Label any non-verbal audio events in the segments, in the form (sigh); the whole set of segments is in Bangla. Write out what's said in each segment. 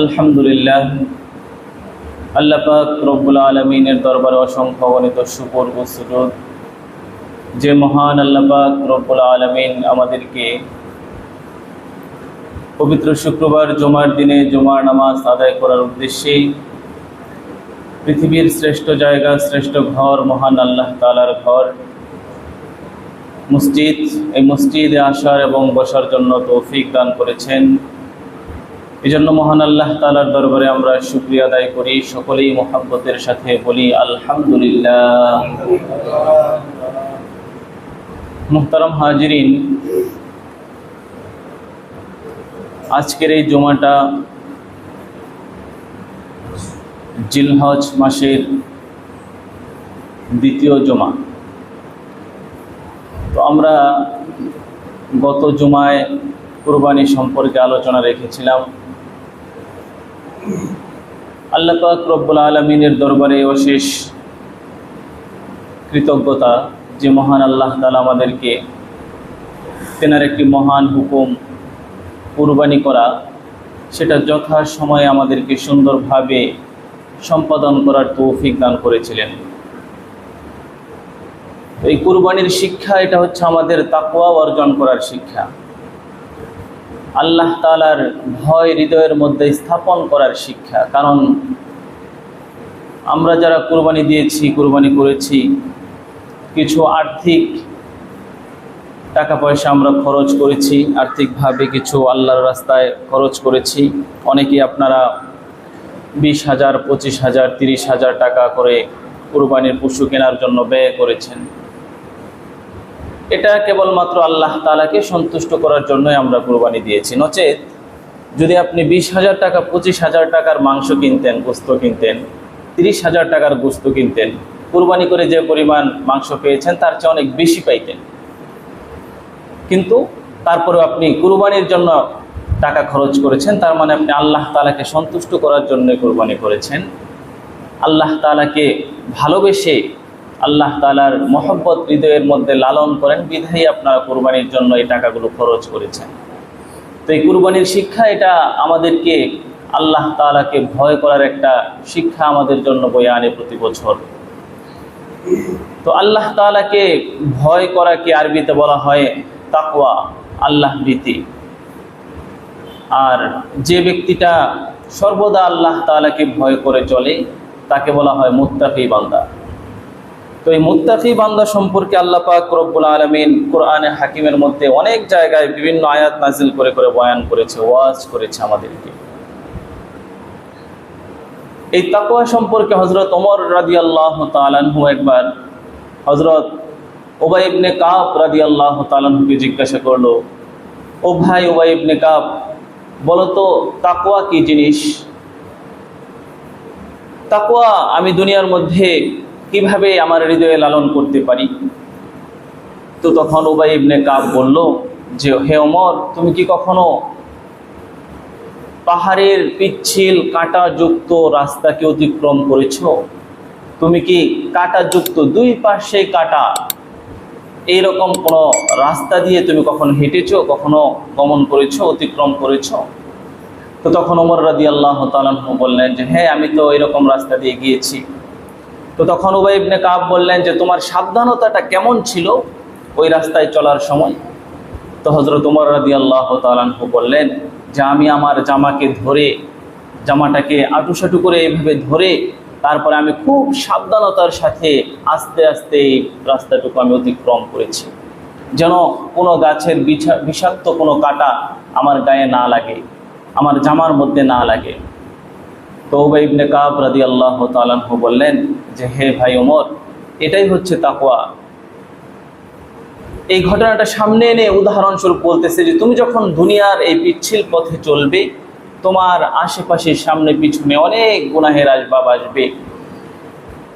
আলহামদুলিল্লাহ। আল্লাহ পাক রব্বুল আলমিনের দরবারে অসংখ্য অগণিত শুকর ও যে মহান আল্লাহ পাক রব্বুল আলমিন আমাদেরকে পবিত্র শুক্রবার জমার দিনে জমার নামাজ আদায় করার উদ্দেশ্যে পৃথিবীর শ্রেষ্ঠ জায়গা, শ্রেষ্ঠ ঘর, মহান আল্লাহ তালার ঘর, মসজিদ, এই মসজিদে আসার এবং বসার জন্য তৌফিক দান করেছেন। এই জন্য মহান আল্লাহ তালার দরবারে আমরা শুক্রিয়া আদায় করি, সকলেই মোহাব্বতের সাথে বলি, আলহামদুলিল্লাহ। মুহতারাম হাজিরিন, আজকের এই জমাটা জিলহজ মাসের দ্বিতীয় জমা। তো আমরা গত জুমায় কুরবানি সম্পর্কে আলোচনা রেখেছিলাম। আল্লাহ পাক রব্বুল আলমিনের দরবারে অশেষ কৃতজ্ঞতা যে মহান আল্লাহ তালা আমাদেরকে তেনার একটি মহান হুকুম কুরবানি করা, সেটা যথা সময়ে আমাদেরকে সুন্দরভাবে সম্পাদন করার তৌফিক দান করেছিলেন। এই কুরবানির শিক্ষা, এটা হচ্ছে আমাদের তাকুয়া অর্জন করার শিক্ষা। আল্লাহ তালার ভয় হৃদয়ের মধ্যে স্থাপন করার শিক্ষা। কারণ আমরা যারা কুরবানি দিয়েছি, কুরবানি করেছি, কিছু আর্থিক টাকা পয়সা আমরা খরচ করেছি, আর্থিকভাবে কিছু আল্লাহর রাস্তায় খরচ করেছি। অনেকে আপনারা বিশ হাজার, পঁচিশ হাজার, তিরিশ হাজার টাকা করে কুরবানির পশু কেনার জন্য ব্যয় করেছেন। এটা কেবলমাত্র আল্লাহ তালাকে সন্তুষ্ট করার জন্যই আমরা কুরবানি দিয়েছি। নচেত যদি আপনি বিশ হাজার টাকা, পঁচিশ হাজার টাকার মাংস কিনতেন, গোস্ত কিনতেন, তিরিশ হাজার টাকার গোস্ত কিনতেন, কুরবানি করে যে পরিমাণ মাংস পেয়েছেন তার চেয়ে অনেক বেশি পাইতেন। কিন্তু তারপরেও আপনি কুরবানির জন্য টাকা খরচ করেছেন, তার মানে আপনি আল্লাহ তালাকে সন্তুষ্ট করার জন্য কোরবানি করেছেন। আল্লাহ তালাকে ভালোবেসে আল্লাহ তালার মহব্বত হৃদয়ের মধ্যে লালন করেন, বিধায়ী আপনারা কোরবানির জন্য এই টাকাগুলো খরচ করেছেন। তো এই কুরবানির শিক্ষা এটা আমাদেরকে আল্লাহ তালাকে ভয় করার একটা শিক্ষা আমাদের জন্য বয়ে আনে প্রতি বছর। তো আল্লাহ তালাকে ভয় করাকে আরবিতে বলা হয় তাকওয়া, আল্লাহ ভীতি। আর যে ব্যক্তিটা সর্বদা আল্লাহ তালাকে ভয় করে চলে, তাকে বলা হয় মুত্তাফি বান্দা। তো এই মুত্তাফি বান্দা সম্পর্কে আল্লাহ পাক রব্বুল আলমিন কোরআনে হাকিমের মধ্যে অনেক জায়গায় বিভিন্ন আয়াত নাজিল করে করে বয়ান করেছে, ওয়াজ করেছে আমাদেরকে। এই তাকুয়া সম্পর্কে হজরত ওমর রাজি আল্লাহ তালানহু একবার হজরত ওবাই ইবনে কাপ রাজি আল্লাহ তালানহুকে জিজ্ঞাসা করল, ও ভাই ওবাই ইবনে কাপ বলতো তাকুয়া কি জিনিস? তাকুয়া আমি দুনিয়ার মধ্যে কীভাবে আমার হৃদয়ে লালন করতে পারি? তো তখন ওবাই ইবনে কাপ বলল, যে হে অমর তুমি কি কখনো পাহাড়ের পিচ্ছিল কাঁটাযুক্ত রাস্তাকে অতিক্রম করেছ? তুমি কি কাঁটাযুক্ত দুই পাশে কাটা এইরকম কোনো রাস্তা দিয়ে তুমি কখনো হেঁটেছ, কখনো গমন করেছ, অতিক্রম করেছ? তো তখন ওমর রাদি আল্লাহ তালাহু বললেন যে হ্যাঁ আমি তো এরকম রাস্তা দিয়ে গিয়েছি। তো তখন উবাই ইবনে কাব বললেন যে, তোমার সাবধানতাটা কেমন ছিল ওই রাস্তায় চলার সময়? তো হজরত উমর রাদি আল্লাহ তালাহু বললেন যে, আমি আমার জামাকে ধরে, জামাটাকে আটুসাটু করে এইভাবে ধরে, তারপরে আমি খুব সাবধানতার সাথে আস্তে আস্তে এই রাস্তাটুকু আমি অতিক্রম করেছি। যেন কোনো গাছের বিষাক্ত কোনো কাটা আমার গায়ে না লাগে, আমার জামার মধ্যে না লাগে। তো ইবনে কাব রাদি আল্লাহ তালাহু বললেন যে, হে ভাই ওমর, এটাই হচ্ছে তাকুয়া এই ঘটনাটা সামনে এনে উদাহরণস্বরূপ বলতেছে যে, তুমি যখন দুনিয়ার এই পিচ্ছিল পথে চলবে, তোমার আশেপাশে সামনে পিছনে অনেক গুনাহের আসবাব আসবে।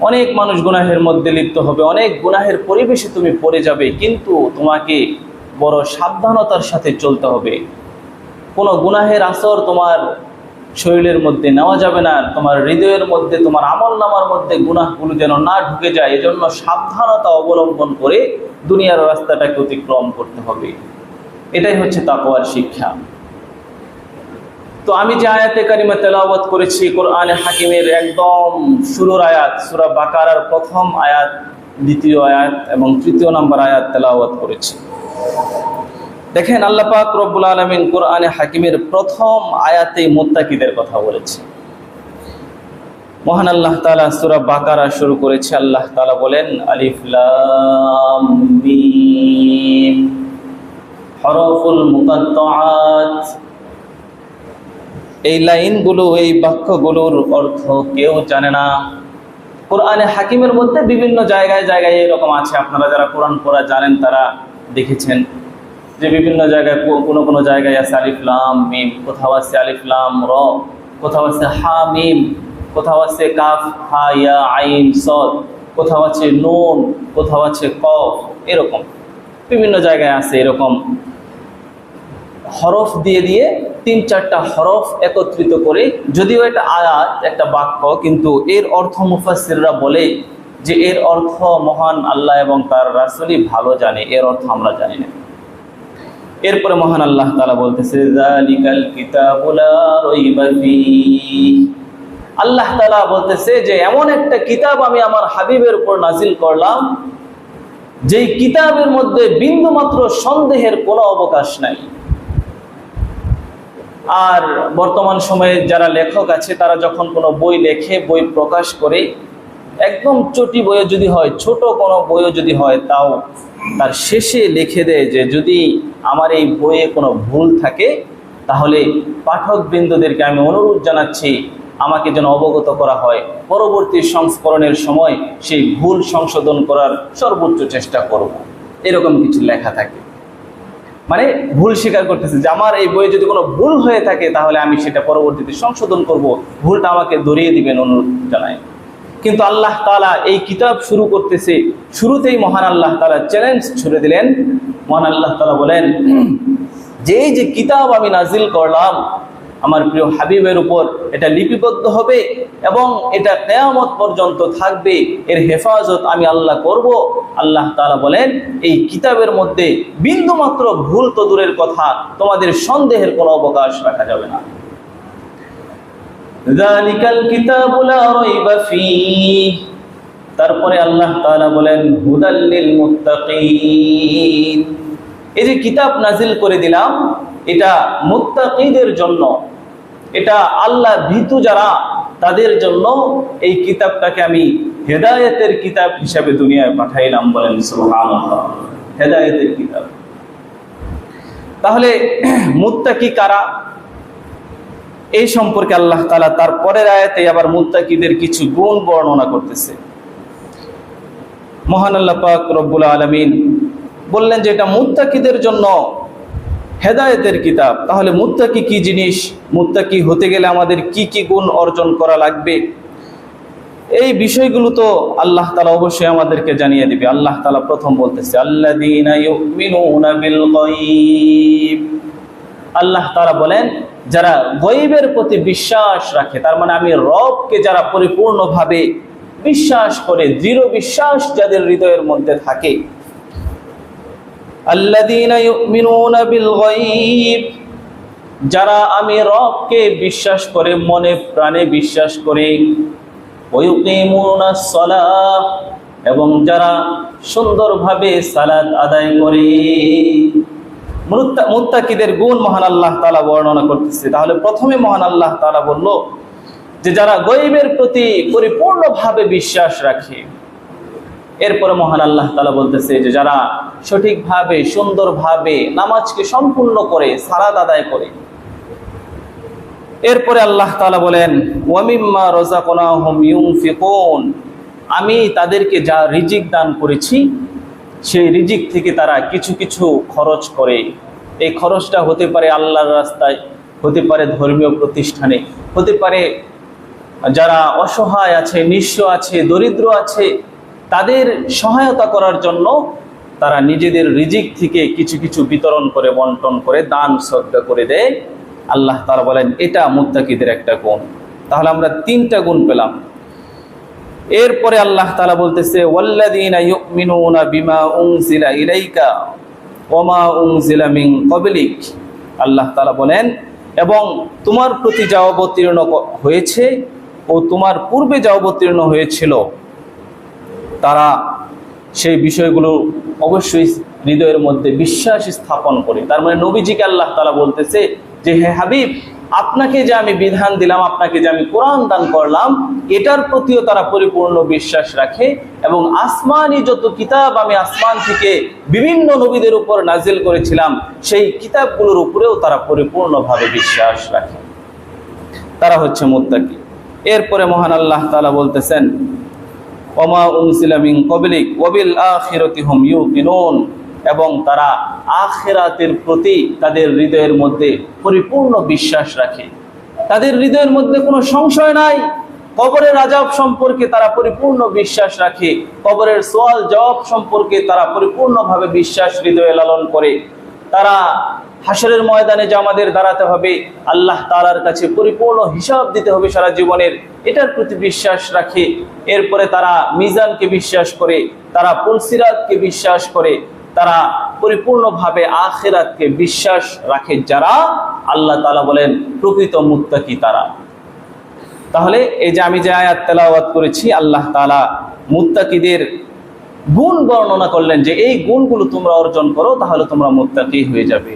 অনেক মানুষ গুনাহের মধ্যে লিপ্ত হবে, অনেক গুনাহের পরিবেশে তুমি পড়ে যাবে, কিন্তু তোমাকে বড় সাবধানতার সাথে চলতে হবে। কোনো গুনাহের আসর তোমার শরীরের মধ্যে নেওয়া যাবে না, তোমার হৃদয়ের মধ্যে, তোমার আমল নামার মধ্যে গুনাহগুলো যেন না ঢুকে যায়, এজন্য সাবধানতা অবলম্বন করে দুনিয়ার রাস্তাটাকে অতিক্রম করতে হবে। এটাই হচ্ছে তাকওয়ার শিক্ষা। তো আমি যে আয়াতে কারিমা তেলাওয়াত করেছি, কোরআনে হাকিমের একদম শুরুর আয়াত, সুরা বাকারার প্রথম আয়াত, দ্বিতীয় আয়াত এবং তৃতীয় নম্বর আয়াত তেলাওয়াত করেছি। দেখেন আল্লাহ পাক রব্বুল আলমিন কোরআনে হাকিমের প্রথম আয়াতে মোত্তাকিদের কথা বলেছে। মহান আল্লাহ তালা সুরা বাকারা শুরু করেছে, আল্লাহ তালা বলেন, আলিফ লাম মিম, হরফুল মুকাত্তাআত। এই লাইনগুলো, এই বাক্যগুলোর অর্থ কেউ জানে না। কোরআনে হাকিমের মধ্যে বিভিন্ন জায়গায় জায়গায় এরকম আছে। আপনারা যারা কোরআন পড়া জানেন, তারা দেখেছেন। যে বিভিন্ন জায়গায় কোনো কোনো জায়গায় আছে আলিফলাম মিম, কোথাও আছে আলিফলাম র, কোথাও আছে হা, মিম, কোথাও আছে কাফ, হা, ইয়া, আইন সদ কোথাও আছে নুন, কোথাও আছে কফ, এরকম। বিভিন্ন জায়গায় আছে এরকম। হরফ দিয়ে দিয়ে তিন চারটা হরফ একত্রিত করে, যদিও এটা আয়াত, একটা বাক্য, কিন্তু এর অর্থ মুফাসিররা বলে যে এর অর্থ মহান আল্লাহ এবং তার রাসূলই ভালো জানে, এর অর্থ আমরা জানি না। এরপরে মহান আল্লাহ তালা বলতেছে আল্লাহ তালা বলতেছে যে, এমন একটা কিতাব আমি আমার হাবিবের উপর নাজিল করলাম, যেই কিতাবের মধ্যে বিন্দুমাত্র সন্দেহের কোনো অবকাশ নাই। আর বর্তমান সময়ে যারা লেখক আছে, তারা যখন কোনো বই লেখে, বই প্রকাশ করে, একদম চটি বইও যদি হয়, ছোট কোনো বইও যদি হয়, তাও তার শেষে লিখে দেয় যে, যদি আমার এই বইয়ে কোনো ভুল থাকে, তাহলে পাঠক বৃন্দদেরকে আমি অনুরোধ জানাচ্ছি, আমাকে যেন অবগত করা হয়। পরবর্তী সংস্করণের সময় সেই ভুল সংশোধন করার সর্বোচ্চ চেষ্টা করব। এরকম কিছু লেখা থাকে। মানে ভুল স্বীকার করতেছে যে, আমার এই বইয়ে যদি কোনো ভুল হয়ে থাকে, তাহলে আমি সেটা পরবর্তীতে সংশোধন করব। ভুলটা আমাকে ধরিয়ে দিবেন অনুরোধ জানাই। কিন্তু আল্লাহ তালা এই কিতাব শুরু করতেছে, শুরুতেই মহান আল্লাহ তালা চ্যালেঞ্জ ছুড়ে দিলেন। মহান আল্লাহ তালা বলেন যে যে কিতাব আমি নাজিল করলাম, আমার প্রিয় হাবিবের উপর এটা লিপিবদ্ধ হবে এবং এটা কেয়ামত পর্যন্ত থাকবে, এর হেফাজত আমি আল্লাহ করব। আল্লাহ তালা বলেন, এই কিতাবের মধ্যে বিন্দুমাত্র ভুল তো দূরের কথা, তোমাদের সন্দেহের কোনো অবকাশ রাখা যাবে না। তারপরে আল্লাহ বলেন এই যে কিতাব নাজিল করে দিলাম, এটা মুত্তাকিদের জন্য, এটা আল্লাহ ভীতু যারা, তাদের জন্য এই কিতাবটাকে আমি হেদায়েতের কিতাব হিসাবে দুনিয়ায় পাঠাইলাম বলেন, সুবহানাল্লাহ। হেদায়েতের কিতাব। তাহলে, (clears throat) মুত্তাকি কারা? এই সম্পর্কে আল্লাহ তালা তার পরের আয়াতে আবার মুত্তাকিদের কিছু গুণ বর্ণনা করতেছে। মহান আল্লাহ পাক রব্বুল আলামিন বললেন যে এটা মুত্তাকিদের জন্য হেদায়েতের কিতাব। তাহলে মুত্তাকি কি জিনিস? মুত্তাকি হতে গেলে আমাদের কি কি গুণ অর্জন করা লাগবে? এই বিষয়গুলো তো আল্লাহ তালা অবশ্যই আমাদেরকে জানিয়ে দিবে। আল্লাহ তালা প্রথম বলতেছে গায়ব। আল্লাহ তারা বলেন, যারা গয়বের প্রতি বিশ্বাস রাখে, তার মানে আমি রবকে যারা পরিপূর্ণভাবে বিশ্বাস করে, দৃঢ় বিশ্বাস যাদের হৃদয়ের মধ্যে থাকে। যারা আমি রবকে বিশ্বাস করে, মনে প্রাণে বিশ্বাস করে। এবং যারা সুন্দরভাবে সালাদ আদায় করে। মুত্তাকিদের গুণ মহান আল্লাহ তালা বর্ণনা করতেছে। তাহলে প্রথমে মহান আল্লাহ তালা বলল যে, যারা গরিবের প্রতি পরিপূর্ণভাবে বিশ্বাস রাখে, এরপরে মহান আল্লাহ তালা বলতেছে যে, যারা সঠিকভাবে, সুন্দরভাবে নামাজকে সম্পূর্ণ করে সারাদ আদায় করে, এরপরে আল্লাহ তালা বলেন, ওয়ামিম্মা রাযাকনাহুম ইউনফিকুন। আমি তাদেরকে যা রিজিক দান করেছি সেই রিজিক থেকে তারা কিছু কিছু খরচ করে। এই খরচটা হতে পারে আল্লাহর রাস্তায়, হতে পারে ধর্মীয় প্রতিষ্ঠানে, হতে পারে যারা অসহায় আছে, নিঃস্ব আছে, দরিদ্র আছে, তাদের সহায়তা করার জন্য তারা নিজেদের রিজিক থেকে কিছু কিছু বিতরণ করে, বন্টন করে, দান শ্রদ্ধা করে দেয়। আল্লাহ তারা বলেন, এটা মুত্তাকিদের একটা গুণ। তাহলে আমরা তিনটা গুণ পেলাম। এরপরে আল্লাহ তালা বলতেছে আল্লাহ তালা বলেন, এবং তোমার প্রতি যা অবতীর্ণ হয়েছে ও তোমার পূর্বে যা অবতীর্ণ হয়েছিল, তারা সেই বিষয়গুলো অবশ্যই হৃদয়ের মধ্যে বিশ্বাস স্থাপন করে। তার মানে নবীজিকে আল্লাহ তালা বলতেছে যে, হে হাবিব আপনাকে যে আমি বিধান দিলাম, আপনাকে যে আমি কোরআন দান করলাম, এটার প্রতিও তারা পরিপূর্ণ বিশ্বাস রাখে এবং আসমানি যত কিতাব আমি আসমান থেকে বিভিন্ন নবীদের উপর নাজিল করেছিলাম, সেই কিতাবগুলোর উপরেও তারা পরিপূর্ণভাবে বিশ্বাস রাখে। তারা হচ্ছে মুত্তাকি। এরপরে মহান আল্লাহ তাআলা বলতেছেন, ওমা উনসিলা মিন কবলিক ওয়াবিল আখিরাতি হুম ইউকিনুন। এবং তারা আখেরাতের প্রতি তাদের হৃদয়ের মধ্যে পরিপূর্ণ বিশ্বাস রাখে। তাদের হৃদয়ের মধ্যে কোনো সংশয় নাই। কবরের আজাব সম্পর্কে তারা পরিপূর্ণ বিশ্বাস রাখে। কবরের সোয়াল জবাব সম্পর্কে তারা পরিপূর্ণভাবে বিশ্বাস হৃদয়ে লালন করে। তারা হাসরের ময়দানে যে আমাদের দাঁড়াতে হবে, আল্লাহ তালার কাছে পরিপূর্ণ হিসাব দিতে হবে সারা জীবনের। এটার প্রতি বিশ্বাস রাখে। এরপরে তারা মিজানকে বিশ্বাস করে, তারা পুলসিরাতকে বিশ্বাস করে। তারা পরিপূর্ণভাবে আখেরাতকে বিশ্বাস রাখে যারা আল্লাহ তালা বলেন প্রকৃত মুত্তাকি তারা। তাহলে এই যে আমি যে আয়াত তেলাওয়াত করেছি, আল্লাহ তালা মুত্তাকিদের গুণ বর্ণনা করলেন যে এই গুণগুলো তোমরা অর্জন করো, তাহলে তোমরা মুত্তাকি হয়ে যাবে।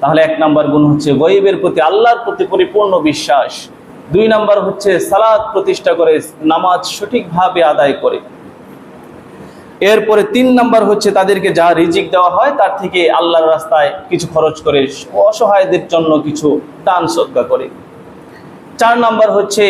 তাহলে এক নাম্বার গুণ হচ্ছে গরিবের প্রতি, আল্লাহর প্রতি পরিপূর্ণ বিশ্বাস। দুই নাম্বার হচ্ছে সালাদ প্রতিষ্ঠা করে নামাজ সঠিকভাবে আদায় করে। এরপরে তিন নাম্বার হচ্ছে তাদেরকে যা রিজিক দেওয়া হয়, তার থেকে আল্লাহর রাস্তায় কিছু খরচ করে অসহায়দের জন্য কিছু দান সৎকা করে। চার নাম্বার হচ্ছে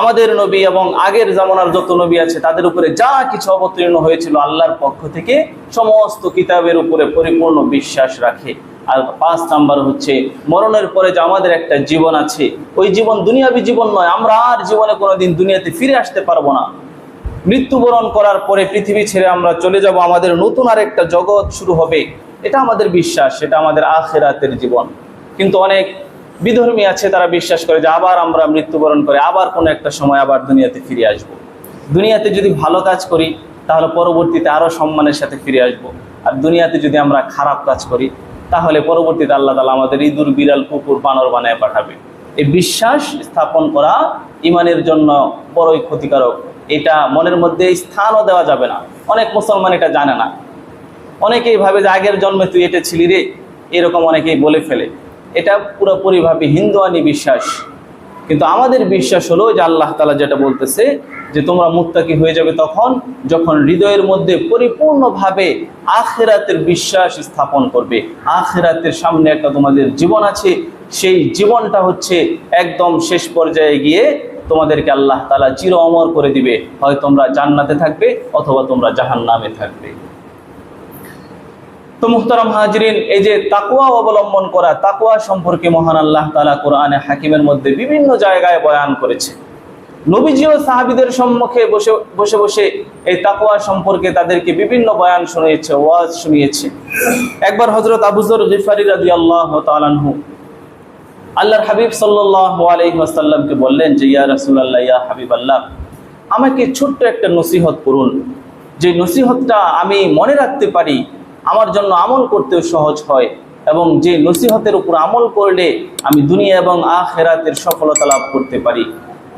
আমাদের নবী এবং আগের জামানার যত নবী আছে, তাদের উপরে যা কিছু অবতীর্ণ হয়েছিল আল্লাহর পক্ষ থেকে সমস্ত কিতাবের উপরে পরিপূর্ণ বিশ্বাস রাখে। আর পাঁচ নাম্বার হচ্ছে মরণের পরে যে আমাদের একটা জীবন আছে, ওই জীবন দুনিয়াবী জীবন নয়, আমরা আর জীবনে কোনোদিন দুনিয়াতে ফিরে আসতে পারব না। মৃত্যুবরণ করার পরে পৃথিবী ছেড়ে আমরা চলে যাব, আমাদের নতুন আর একটা জগৎ শুরু হবে এটা আমাদের বিশ্বাস, এটা আমাদের আখেরাতের জীবন কিন্তু অনেক বিধর্মী আছে, তারা বিশ্বাস করে যে আবার আমরা মৃত্যুবরণ করে, আবার কোনো একটা সময় আবার দুনিয়াতে ফিরে আসব। দুনিয়াতে যদি ভালো কাজ করি, তাহলে পরবর্তীতে আরও সম্মানের সাথে ফিরে আসব। আর দুনিয়াতে যদি আমরা খারাপ কাজ করি, তাহলে পরবর্তীতে আল্লাহ তালা আমাদের ইঁদুর, বিড়াল, কুকুর, বানর বানায় পাঠাবে এই বিশ্বাস স্থাপন করা ইমানের জন্য বড়ই ক্ষতিকারক এটা মনের মধ্যে স্থানও দেওয়া যাবে না। অনেক মুসলমান এটা জানে না। অনেকেই ভাবে যে আগের জন্মে তুই এটা ছিলি রে, এরকম অনেকেই বলে ফেলে। এটা পুরোপুরিভাবে হিন্দুয়ানি বিশ্বাস কিন্তু আমাদের বিশ্বাস হলো যে আল্লাহ তালা যেটা বলতেছে যে তোমরা মুত্তাকি হয়ে যাবে তখন যখন হৃদয়ের মধ্যে পরিপূর্ণভাবে আখেরাতের বিশ্বাস স্থাপন করবে। আখেরাতের সামনে একটা তোমাদের জীবন আছে। সেই জীবনটা হচ্ছে একদম শেষ পর্যায়ে গিয়ে তোমাদেরকে আল্লাহ তালা চির অমর করে দিবে। হয় তোমরা জান্নাতে থাকবে অথবা তোমরা জাহান নামে থাকবে। তো মুহতারাম হাজরিন, এই যে তাকুয়া অবলম্বন করা তাকুয়া সম্পর্কে মহান আল্লাহ তালা কোরআনে হাকিমের মধ্যে বিভিন্ন জায়গায় বয়ান করেছে। নবীজিও সাহাবিদের সম্মুখে বসে বসে বসে এই তাকুয়া সম্পর্কে তাদেরকে বিভিন্ন বয়ান শুনিয়েছে, ওয়াজ শুনিয়েছে। একবার হজরত আবুজর গিফারি রাজি আল্লাহ তালানহু আল্লাহর হাবিব সাল্লাহ আলহিহাসাল্লামকে বললেন যে, ইয়া রাসুলাল্লাহ, ইয়া হাবিব আল্লাহ আমাকে ছোট্ট একটা নসিহত করুন যে নসিহতটা আমি মনে রাখতে পারি, আমার জন্য আমল করতেও সহজ হয় এবং যে নসিহতের উপর আমল করলে আমি দুনিয়া এবং আখেরাতের সফলতা লাভ করতে পারি।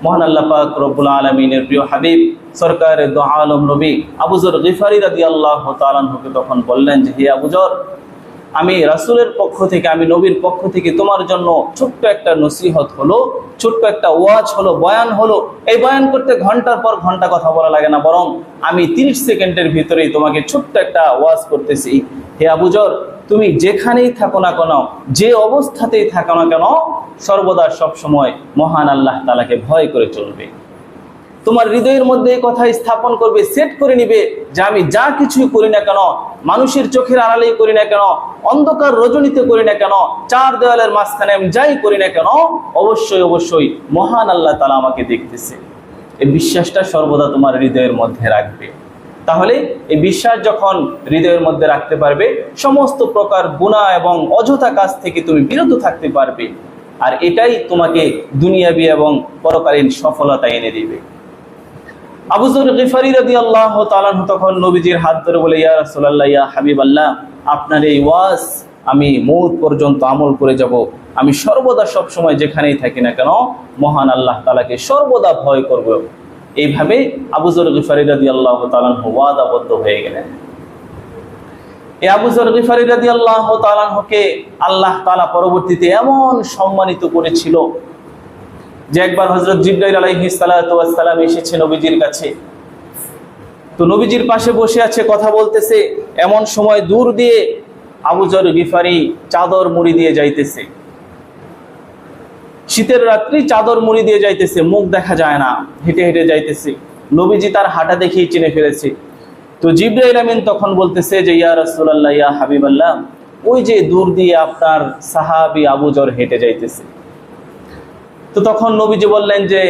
মহান আল্লাহ পাক রব্বুল আলমিনের প্রিয় হাবিব সরকারের দোহা আলম নবী আবুজর গিফারি রাদি আল্লাহ তালানহুকে তখন বললেন যে, হে আবুজর আমি রাসুলের পক্ষ থেকে, আমি নবীর পক্ষ থেকে তোমার জন্য ছোট্ট একটা নসিহত হলো, ছোট্ট একটা ওয়াজ হলো, বয়ান হলো। এই বয়ান করতে ঘণ্টার পর ঘণ্টা কথা বলা লাগে না, বরং আমি তিরিশ সেকেন্ডের ভিতরেই তোমাকে ছোট্ট একটা ওয়াজ করতেছি। হে আবুজর তুমি যেখানেই থাকো না কেন, যে অবস্থাতেই থাকো না কেন, সর্বদা সবসময় মহান আল্লাহ তালাকে ভয় করে চলবে। তোমার হৃদয়ের মধ্যে কথা স্থাপন করবে সেট করে নিবে যে আমি যা কিছুই করি না কেন, মানুষের চোখের আড়ালেই করি না কেন, অন্ধকার রজনীতে করি না কেন, চার দেওয়ালের মাঝখানে আমি যাই করি না কেন, অবশ্যই অবশ্যই মহান আল্লাহ তালা আমাকে দেখতেছে। এই বিশ্বাসটা সর্বদা তোমার হৃদয়ের মধ্যে রাখবে। তাহলে এই বিশ্বাস যখন হৃদয়ের মধ্যে রাখতে পারবে, সমস্ত প্রকার গুণা এবং অযথা কাজ থেকে তুমি বিরত থাকতে পারবে। আর এটাই তোমাকে দুনিয়াবি এবং পরকালীন সফলতা এনে দিবে। রাদি আল্লাহ তখন নবীজির হাত ধরে বলে, ইয়া ইয়া হাবিব আল্লাহ আপনার এই আমি মৌত পর্যন্ত আমল করে যাব। আমি সর্বদা সব সময় যেখানেই থাকি না কেন, মহান আল্লাহ তালাকে সর্বদা ভয় করব। এইভাবে আবুজর গিফারি রাদি আল্লাহ ওয়াদাবদ্ধ হয়ে গেলেন। এই আবুজর গিফারি রাদি আল্লাহ তালানহকে আল্লাহ তালা পরবর্তীতে এমন সম্মানিত করেছিল যে একবার হজরত জিব্রাইল আলাইহি সালাম এসেছে নবীজির কাছে। তো নবীজির পাশে বসে আছে, কথা বলতেছে, এমন সময় দূর দিয়ে আবুজর গিফারি চাদর মুড়ি দিয়ে যাইতেছে। শীতের রাত্রি চাদর মুড়ি দিয়ে যাইতেছে, মুখ দেখা যায় না, হেঁটে হেঁটে যাইতেছে। নবীজি তার হাঁটা দেখেই চিনে ফেলেছে। তো জিব্রাইল আমিন তখন বলতেছে যে, ইয়া রাসূলুল্লাহ, ইয়া হাবিবাল্লাহ, ওই যে দূর দিয়ে আপনার সাহাবি আবুজর হেঁটে যাইতেছে। তো তখন নবীজি বললেন যে,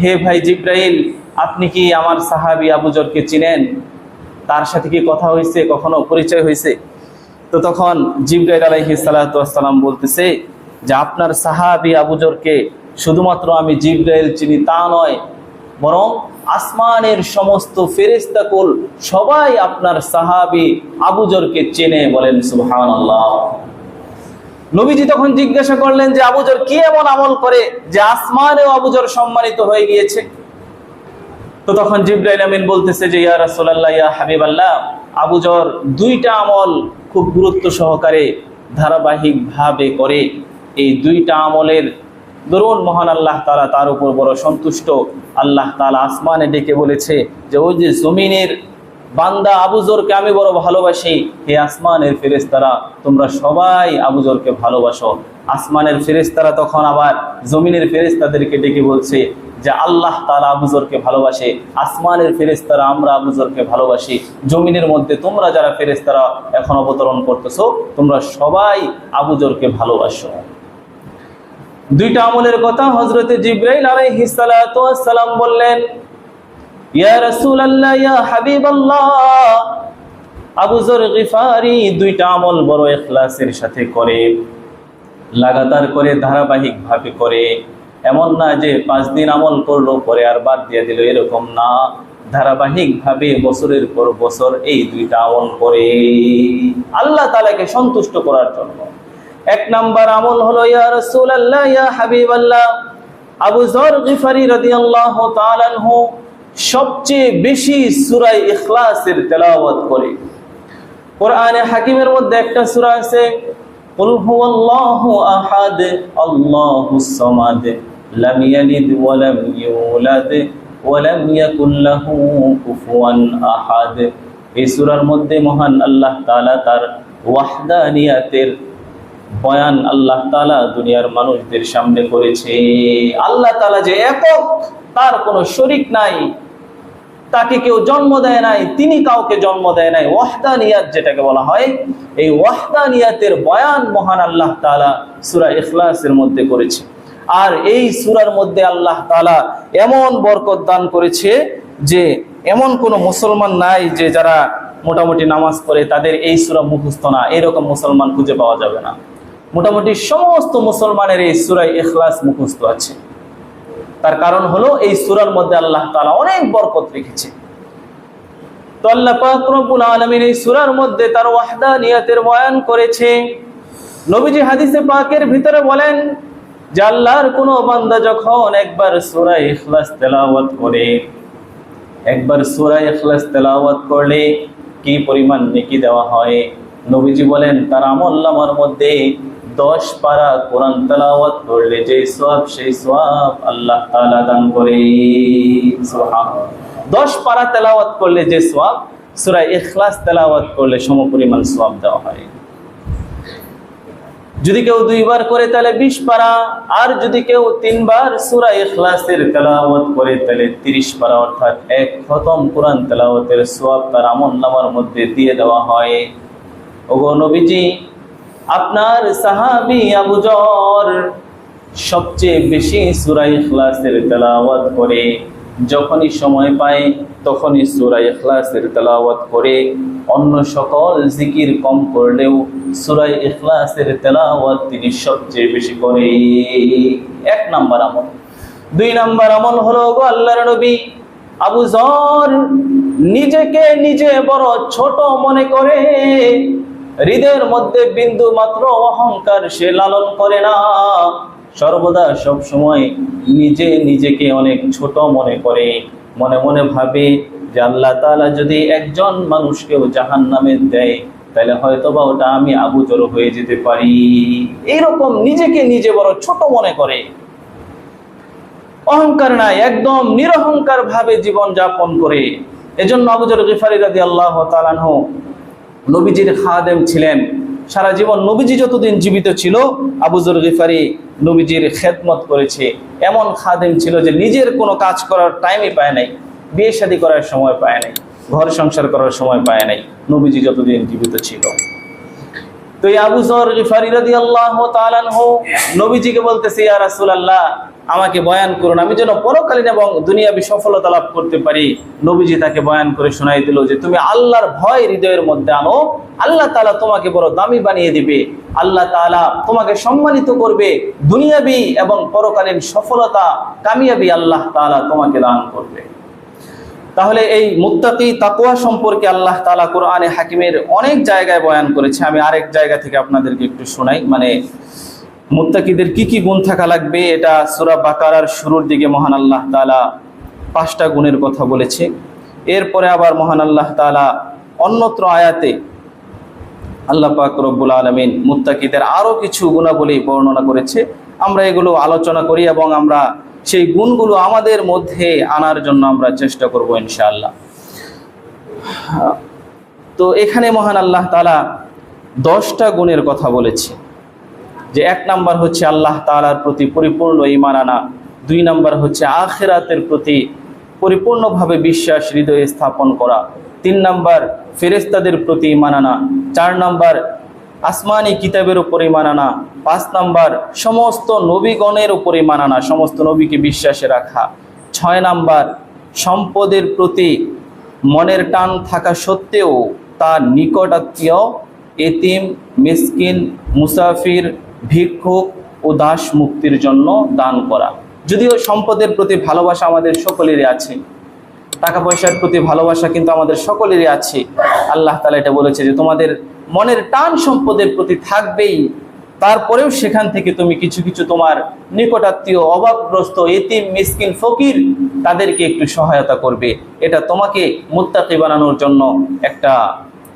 হে ভাই জিব্রাইল, আপনি কি আমার সাহাবি আবুজরকে চিনেন? তার সাথে কি কথা হয়েছে কখনো পরিচয় হয়েছে তো তখন জিব্রাইল আলাইহি সালাম বলতেছে যে, আপনার সাহাবি আবুজরকে শুধুমাত্র আমি জিব্রাইল চিনি তা নয়, বরং আসমানের সমস্ত ফেরেস্তাকুল সবাই আপনার সাহাবি আবুজরকে চেনে বলেন সুবহান নবীজি তখন জিজ্ঞাসা করলেন যে আবুজর কি এমন আমল করে যে আসমানেও আবুজর সম্মানিত হয়ে গিয়েছে? তো তখন জিব্রাইল আমিন বলতেছে যে, ইয়া রাসূলুল্লাহ, ইয়া হাবিবাল্লাহ আবুজর দুইটা আমল খুব গুরুত্ব সহকারে ধারাবাহিকভাবে করে। এই দুইটা আমলের দরুন মহান আল্লাহ তালা তার উপর বড় সন্তুষ্ট। আল্লাহ তালা আসমানে ডেকে বলেছে যে, ওই যে জমিনের বান্দা আবুজরকে আমি বড় ভালোবাসি, হে আসমানের ফেরেস্তারা তোমরা সবাই আবুজরকে ভালোবাসো। আসমানের ফেরেস্তারা তখন আবার জমিনের ফেরেস্তাদেরকে ডেকে বলছে যে, আল্লাহ তালা আবুজরকে ভালোবাসে, আসমানের ফেরেস্তারা আমরা আবুজরকে ভালোবাসি। জমিনের মধ্যে তোমরা যারা ফেরেস্তারা এখন অবতরণ করতেছো, তোমরা সবাই আবুজরকে ভালোবাসো। দুইটা আমলের কথা হজরতে জিব্রাইল আলাইহিস সালাতু ওয়াস সালাম বললেন ইয়া রাসূলুল্লাহ, ইয়া হাবিবাল্লাহ। আবু যর গিফারি দুইটা আমল বড় ইখলাসের সাথে করে, লাগাতার করে ধারাবাহিক ভাবে করে। এমন না যে পাঁচ দিন আমল করল, পরে আর বাদ দিয়ে দিল, এরকম না। ধারাবাহিক ভাবে বছরের পর বছর এই দুইটা আমল করে। আল্লাহ তালাকে সন্তুষ্ট করার জন্য। এক নাম্বার আমল হলো, ইয়া রাসূলুল্লাহ, ইয়া হাবিবাল্লাহ। আবু যর গিফারি রাদিয়াল্লাহু তাআলা আনহু সবচেয়ে বেশি সুরাই ইখলাসের তেলাওয়াত করে। কোরআনে হাকিমের মধ্যে একটা সূরা আছে হুয়াল্লাহু আহাদ আল্লাহুস সামাদ, লাম ইয়ালিদ ওয়া লাম ইউলাদ, ওয়া লাম ইয়াকুল লাহু কুফুয়ান আহাদ। এই সূরার মধ্যে মহান আল্লাহ তাআলা তার ওয়াহদানিয়াতের বয়ান আল্লাহ তালা দুনিয়ার মানুষদের সামনে করেছে। আল্লাহ তালা যে একক, তার কোনো শরিক নাই। তাকে কেউ জন্ম দেয় নাই, তিনি কাউকে জন্ম দেয় নাই। ওয়াহদানিয়াত যেটাকে বলা হয়, এই ওয়াহদানিয়াতের বয়ান মহান আল্লাহ তালা সুরা ইখলাসের মধ্যে করেছে। আর এই সুরার মধ্যে আল্লাহ তালা এমন বরকত দান করেছে যে, এমন কোনো মুসলমান নাই যে যারা মোটামুটি নামাজ পড়ে, তাদের এই সুরা মুখস্থ না। এরকম মুসলমান খুঁজে পাওয়া যাবে না। মোটামুটি সমস্ত মুসলমানের এই সুরাই এখলাস মুখস্থ আছে। তার কারণ হলো এই সুরার মধ্যে আল্লাহ তালা অনেক বরকত রেখেছে। তো আল্লাহ পাক রব্বুল আলামিন এই সূরার মধ্যে তার ওয়াহদানিয়াতের বয়ান করেছে। নবীজি হাদিসে পাকের ভিতরে বলেন, যে আল্লাহর কোনো বান্দা যখন একবার সূরা ইখলাস তেলাওয়াত করে, একবার সূরা ইখলাস তেলাওয়াত করলে কি পরিমাণ নেকি দেওয়া হয়? নবীজি বলেন, তার আমল্লামার মধ্যে দশ পারা কোরআন তেলাওয়াত করলে যে সওয়াব, সেই সওয়াব আল্লাহ তাআলা দান করে দশ পারা তেলাওয়াত করলে যে সোয়াব সুরা ইখলাস তেলাওয়াত করলে সম পরিমাণ সোয়াব দেওয়া হয়। যদি কেউ দুইবার করে তাহলে বিশ পারা, আর যদি কেউ তিনবার সুরা ইখলাসের তেলাওয়াত করে তাহলে তিরিশ পারা, অর্থাৎ এক খতম কোরআন তেলাওয়াতের সোয়াব তার আমল নামার মধ্যে দিয়ে দেওয়া হয়। ওগো নবীজি আপনার সাহাবি আবুজর সবচেয়ে বেশি সুরা ইখলাসের তেলাওয়াত করে। যখনই সময় পায়, তখনই সুরাই ইখলাসের তেলাওয়াত করে। অন্য সকল জিকির কম করলেও সুরা ইখলাসের তেলাওয়াত তিনি সবচেয়ে বেশি করে। এক নাম্বার আমল। দুই নাম্বার আমল হলো গো আল্লাহর নবী। আবু জর নিজেকে নিজে বড় ছোট মনে করে হৃদয়ের মধ্যে বিন্দু মাত্র অহংকার সে লালন করে না। সর্বদা সব সময় নিজে নিজেকে অনেক ছোট মনে করে, মনে মনে ভাবে যে আল্লাহ তাআলা যদি একজন মানুষকেও জাহান নামে দেয়, তাহলে হয়তো বা ওটা আমি আবুজর হয়ে যেতে পারি। এইরকম নিজেকে নিজে বড় ছোট মনে করে। অহংকার নাই, একদম নিরহংকার ভাবে জীবন যাপন করে। এজন্য আবুজর গিফারি রাদি আল্লাহ নবীজির খাদেম ছিলেন। সারা জীবন নবীজি যতদিন জীবিত ছিল আবুজর গিফারি নবীজির খেদমত করেছে। এমন খাদেম ছিল যে নিজের কোনো কাজ করার টাইমই পায় নাই, বিয়ে শাদী করার সময় পায় নাই, ঘর সংসার করার সময় পায় নাই, নবীজি যতদিন জীবিত ছিল। তো এই আবু জর গিফারি রাদিয়াল্লাহু তাআলা আনহু নবীজিকে বলতেছে, ইয়া রাসূলুল্লাহ আমাকে বয়ান করুন। আমি যেন পরকালীন এবং দুনিয়াবি সফলতা লাভ করতে পারি। নবীজি তাকে বয়ান করে শোনাই দিল যে, তুমি আল্লাহর ভয় হৃদয়ের মধ্যে আনো। আল্লাহ তালা তোমাকে বড় দামি বানিয়ে দিবে। আল্লাহ তাআলা তোমাকে সম্মানিত করবে। দুনিয়াবি এবং পরকালীন সফলতা কামিয়াবি আল্লাহ তাআলা তোমাকে দান করবে। তাহলে এই মুত্তাকি তাকুয়া সম্পর্কে আল্লাহ তালা কোরআনে হাকিমের অনেক জায়গায় বয়ান করেছে। আমি আরেক জায়গা থেকে আপনাদেরকে একটু শোনাই। মানে মুত্তাকিদের কি কি গুণ থাকা লাগবে এটা সূরা বাকারার শুরুর দিকে মহান আল্লাহ তাআলা পাঁচটা গুণের কথা বলেছে। এরপরে আবার মহান আল্লাহ তাআলা অন্যত্র আয়াতে আল্লাহ পাক রব্বুল আলমিন মুত্তাকিদের আরও কিছু গুণাবলী বর্ণনা করেছে। আমরা এগুলো আলোচনা করি এবং আমরা সেই গুণগুলো আমাদের মধ্যে আনার জন্য আমরা চেষ্টা করব ইনশাআল্লাহ। তো এখানে মহান আল্লাহ তালা দশটা গুণের কথা বলেছে। যে এক নাম্বার হচ্ছে আল্লাহ তালার প্রতি পরিপূর্ণ ইমান আনা, দুই নাম্বার হচ্ছে আখেরাতের প্রতি পরিপূর্ণভাবে বিশ্বাস, হৃদয়ে স্থাপন করা, তিন নাম্বার ফেরেস্তাদের প্রতি ইমান আনা, চার নাম্বার আসমানি কিতাবের উপর ইমান আনা, পাঁচ নাম্বার সমস্ত নবীগণের উপর ইমান আনা, সমস্ত নবীকে বিশ্বাসে রাখা, ছয় নাম্বার সম্পদের প্রতি মনের টান থাকা সত্ত্বেও তার নিকট আত্মীয় এতিম, মিসকিন, মুসাফির ভিক্ষুক ও দাস মুক্তির জন্য দান করা। যদিও সম্পদের প্রতি ভালোবাসা আমাদের সকলেরই আছে টাকা পয়সার প্রতি ভালোবাসা কিন্তু আমাদের সকলেরই আছে। আল্লাহ তালা এটা বলেছে যে, তোমাদের মনের টান সম্পদের প্রতি থাকবেই। তারপরেও সেখান থেকে তুমি কিছু কিছু তোমার নিকটাত্মীয়, অভাবগ্রস্ত, এতিম, মিসকিন, ফকির, তাদেরকে একটু সহায়তা করবে। এটা তোমাকে মুত্তাকি বানানোর জন্য একটা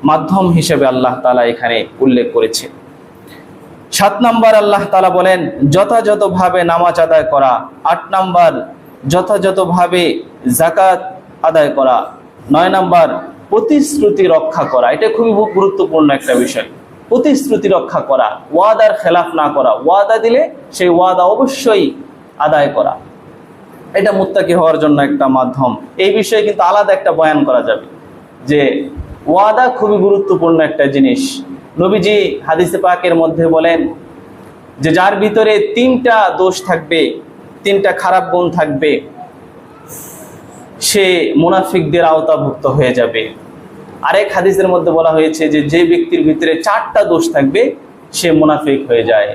মাধ্যম হিসেবে আল্লাহ তালা এখানে উল্লেখ করেছে। সাত নাম্বার আল্লাহ তালা বলেন, যথাযথভাবে নামাজ আদায় করা। আট নাম্বার, যথাযথভাবে জাকাত আদায় করা। নয় নাম্বার, প্রতিশ্রুতি রক্ষা করা। এটা খুবই গুরুত্বপূর্ণ একটা বিষয়। প্রতিশ্রুতি রক্ষা করা, ওয়াদার খেলাফ না করা। ওয়াদা দিলে সেই ওয়াদা অবশ্যই আদায় করা। এটা মুত্তাকি হওয়ার জন্য একটা মাধ্যম। এই বিষয়ে কিন্তু আলাদা একটা বয়ান করা যাবে যে, ওয়াদা খুবই গুরুত্বপূর্ণ একটা জিনিস। নবীজি হাদিসে পাকের মধ্যে বলেন যে যার ভিতরে তিনটা দোষ থাকবে, তিনটা খারাপ গুণ থাকবে, সে মুনাফিকদের আওতাভুক্ত হয়ে যাবে। আরেক হাদিসের মধ্যে বলা হয়েছে যে যে ব্যক্তির ভিতরে চারটা দোষ থাকবে, সে মুনাফিক হয়ে যায়।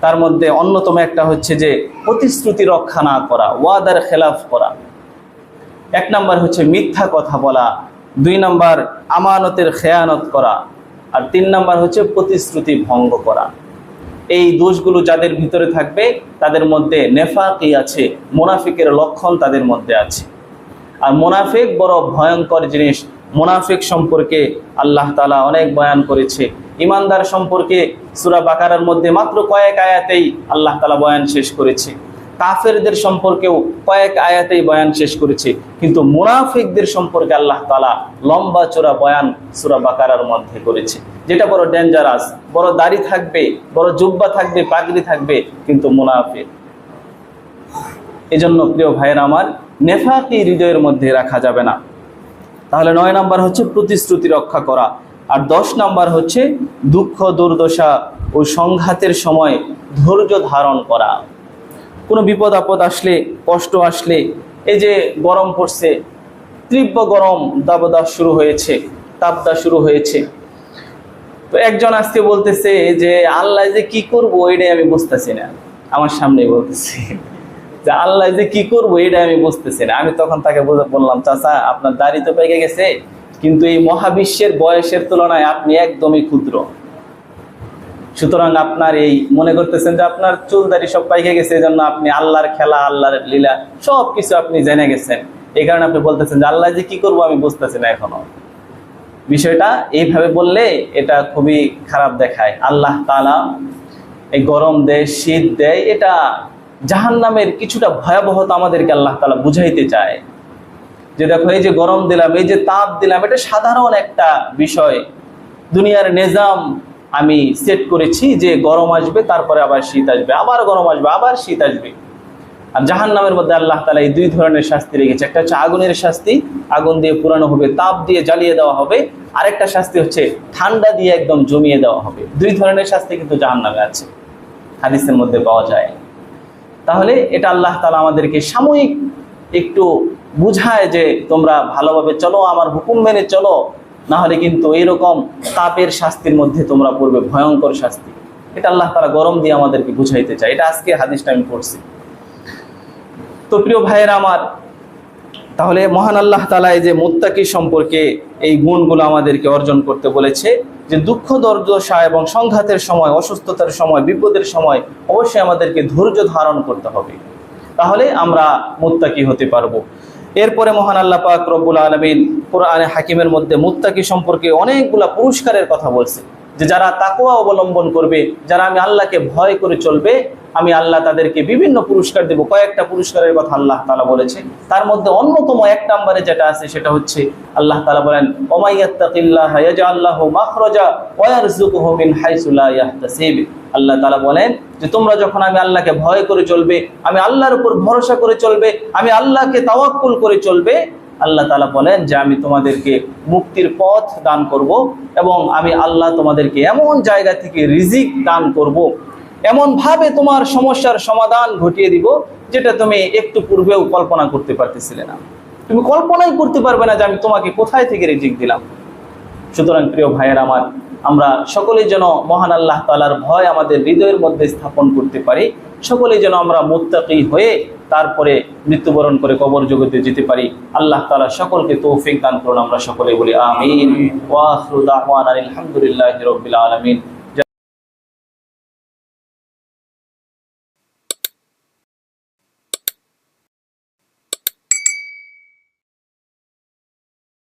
তার মধ্যে অন্যতম একটা হচ্ছে যে প্রতিশ্রুতি রক্ষা না করা, ওয়াদার খেলাফ করা। এক নাম্বার হচ্ছে মিথ্যা কথা বলা। দুই নাম্বার, আমানতের খেয়ানত করা। আর তিন নাম্বার হচ্ছে প্রতিশ্রুতি ভঙ্গ করা। এই দোষগুলো যাদের ভিতরে থাকবে, তাদের মধ্যে নেফাকি আছে, মোনাফিকের লক্ষণ তাদের মধ্যে আছে। আর মোনাফিক বড় ভয়ঙ্কর জিনিস। মোনাফিক সম্পর্কে আল্লাহ তালা অনেক বয়ান করেছে। ইমানদার সম্পর্কে সুরা বাকারার মধ্যে মাত্র কয়েক আয়াতেই আল্লাহ তালা বয়ান শেষ করেছে। কাফেরদের সম্পর্কেও কয়েক আয়াতেই বয়ান শেষ করেছে। কিন্তু মুনাফিকদের সম্পর্কে আল্লাহ তালা লম্বা চোরা বয়ান সুরা বাকারার মধ্যে করেছে। যেটা বড় ডেঞ্জারাস বড় দাড়ি থাকবে, বড় জুব্বা থাকবে, পাগড়ি থাকবে, কিন্তু মুনাফিক। এজন্য প্রিয় ভাইয়ের আমার, নেফাকি হৃদয়ের মধ্যে রাখা যাবে না। তাহলে নয় নাম্বার হচ্ছে প্রতিশ্রুতি রক্ষা করা। আর দশ নাম্বার হচ্ছে দুঃখ, দুর্দশা ও সংঘাতের সময় ধৈর্য ধারণ করা। কোনো বিপদ আপদ আসলে, কষ্ট আসলে, এই যে গরম পড়ছে, তীব্র গরম দাবদাহ শুরু হয়েছে তাপদা শুরু হয়েছে। তো একজন আজকে বলতেছে যে, আল্লাহ যে কি করব, এটাই আমি বুঝতেছি না। আমার সামনে বলতেছি যে, আল্লাহ যে কি করব এটা আমি বুঝতেছি না। আমি তখন তাকে বললাম, চাচা, আপনার দাড়ি তো পেকে গেছে, কিন্তু এই মহাবিশ্বের বয়সের তুলনায় আপনি একদমই ক্ষুদ্র। সুতরাং আপনার এই মনে করতেছেন যে আপনার চুল চুলদারি সব পাইকে গেছে এই জন্য আপনি আল্লাহর খেলা, আল্লাহর লীলা সব কিছু আপনি জেনে গেছেন। এই কারণে আপনি বলতেছেন যে আল্লাহ যে কি করব আমি বুঝতেছি না এখনও। বিষয়টা এইভাবে বললে এটা খুবই খারাপ দেখায়। আল্লাহ তালা এই গরম দেয়, শীত দেয়, এটা জাহান্নামের কিছুটা ভয়াবহতা আমাদেরকে আল্লাহ তালা বুঝাইতে চায়। যে দেখো, এই যে গরম দিলাম, এই যে তাপ দিলাম, এটা সাধারণ একটা বিষয়। দুনিয়ার নিজাম আমি সেট করেছি যে গরম আসবে, তারপরে আবার শীত আসবে, আবার গরম আসবে, আবার শীত আসবে। আর জাহান নামের মধ্যে আল্লাহ তালা এই দুই ধরনের শাস্তি রেখেছে। একটা হচ্ছে আগুনের শাস্তি, আগুন দিয়ে পুরানো হবে, তাপ দিয়ে জ্বালিয়ে দেওয়া হবে। আরেকটা শাস্তি হচ্ছে ঠান্ডা দিয়ে একদম জমিয়ে দেওয়া হবে। দুই ধরনের শাস্তি কিন্তু জাহান নামে আছে, হাদিসের মধ্যে পাওয়া যায়। তাহলে এটা আল্লাহ তালা আমাদেরকে সাময়িক একটু বুঝায় যে তোমরা ভালোভাবে চলো, আমার হুকুম মেনে চলো না হলে কিন্তু এরকম তাপের শাস্তির মধ্যে তোমরা পড়বে, ভয়ঙ্কর শাস্তি। এটা আল্লাহ তারা গরম দিয়ে আমাদেরকে বুঝাইতে চায়। এটা আজকে হাদিসটা আমি পড়ছি। তো প্রিয় ভাইয়েরা আমার, তাহলে মহান আল্লাহ তালা এই যে মুত্তাকি সম্পর্কে এই গুণগুলো আমাদেরকে অর্জন করতে বলেছে যে দুঃখ, দুর্দশা এবং সংঘাতের সময়, অসুস্থতার সময়, বিপদের সময় অবশ্যই আমাদেরকে ধৈর্য ধারণ করতে হবে। তাহলে আমরা মুত্তাকি হতে পারব। এরপরে মহান আল্লাহ পাক রব্বুল আলমিন কোরআনে হাকিমের মধ্যে মুত্তাকি সম্পর্কে অনেকগুলা পুরস্কারের কথা বলছে যে যারা তাকুয়া অবলম্বন করবে, যারা আমি আল্লাহকে ভয় করে চলবে, আমি আল্লাহ তাদেরকে বিভিন্ন পুরস্কার দেব। কয়েকটা পুরস্কারের কথা আল্লাহ তালা বলেছে। তার মধ্যে অন্যতম এক নম্বরে যেটা আছে, সেটা হচ্ছে আল্লাহ তালা বলেন আল্লাহ তালা বলেন যে, তোমরা যখন আমি আল্লাহকে ভয় করে চলবে, আমি আল্লাহর উপর ভরসা করে চলবে, আমি আল্লাহকে তাওয়াক্কুল করে চলবে আল্লাহ তালা বলেন যে আমি তোমাদেরকে মুক্তির পথ দান করব এবং আমি আল্লাহ তোমাদেরকে এমন জায়গা থেকে রিজিক দান করব। এমন ভাবে তোমার সমস্যার সমাধান ঘটিয়ে দিব যেটা তুমি একটু পূর্বেও কল্পনা করতে পারতেছিলে না। তুমি কল্পনাই করতে পারবে না যে আমি তোমাকে কোথায় থেকে রিজিক দিলাম। সুতরাং প্রিয় ভাইয়ের আমার, আমরা সকলেই যেন মহান আল্লাহ তালার ভয় আমাদের হৃদয়ের মধ্যে স্থাপন করতে পারি। সকলেই যেন আমরা মোত্তাকি হয়ে তারপরে মৃত্যুবরণ করে কবর জগতে যেতে পারি। আল্লাহ তালা সকলকে তৌফিক দান করুন, আমরা সকলে বলি আমিন। আলহামদুলিল্লাহি রাব্বিল আলামিন।